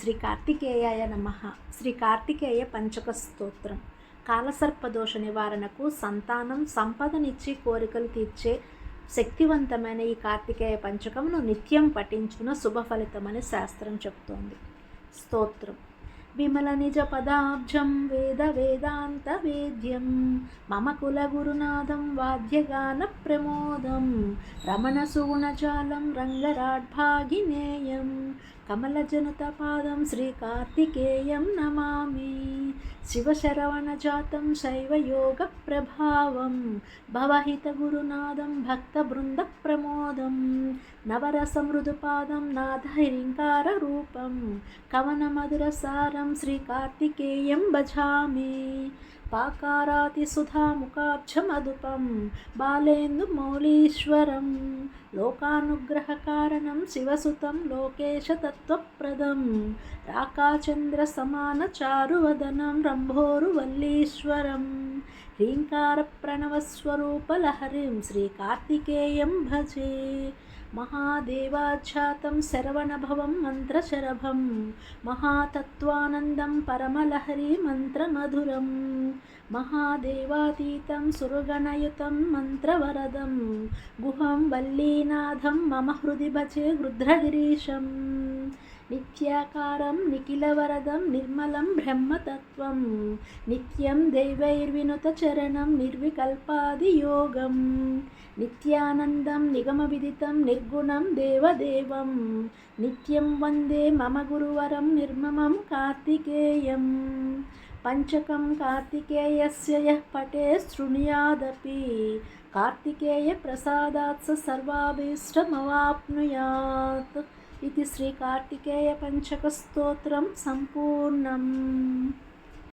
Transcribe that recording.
శ్రీ కార్తికేయాయ నమ. శ్రీ కార్తికేయ పంచక స్తోత్రం. కాలసర్పదోష నివారణకు సంతానం సంపదనిచ్చి కోరికలు తీర్చే శక్తివంతమైన ఈ కార్తికేయ పంచకమును నిత్యం పఠించున శుభ ఫలితమని శాస్త్రం చెప్తోంది. స్తోత్రం. విమల నిజ పదాబ్జం వేద వేదాంత వేద్యం మమ కుల గురునాథం వాద్యగాన ప్రమోదం రమణ సుగుణజాలం రంగరాడ్భాగినేయం కమలజనుతపాదం శ్రీకార్తికేయం నమామి శివశరవణజాతం శైవయోగప్రభావం భవహితగురునాదం భక్తబృందప్రమోదం నవరసమృదుపాదం నాథహిరింకారరూపం కవనమధురసారం శ్రీకార్తికేయం భజామి. పాకారాతిసుధాముఖాబ్జమదుపం బాలేందుమౌలీశ్వరం లోకానుగ్రహకారణం శివసుతం లోకేశతత్వప్రదం. రాకాచంద్రసమానచారువదనం రంభోరువల్లీశ్వరం హ్రీంకారప్రణవస్వరూపలహరిం శ్రీకార్తికేయం భజే. మహాదేవాఖ్యాతం శరవణభవం మంత్రశరభం. మహాతత్వానందం పరమలహరి మంత్రమధురం. మహాదేవాతీతం సురగణయుతం మంత్రవరదం. గుహం వల్లీనాథం మమ హృది భజే గృధ్రగిరీశం నిత్యాకారం నిఖిలవరదం నిర్మలం బ్రహ్మతత్వం. నిత్యం దైవైర్వినుత చరణం నిర్వికల్పాది యోగం. నిత్యానందం నిగమవిదితం నిర్గుణం దేవదేవం. నిత్యం వందే మమ గురువరం నిర్మమం కార్తికేయం. పంచకం కార్తికేయస్య యః పటే శృణుయాదపి. కార్తికేయ ప్రసాదాత్ సర్వాభీష్టమవాప్నుయాత్. ఇది శ్రీకార్తికేయ పంచకస్తోత్రం సంపూర్ణం.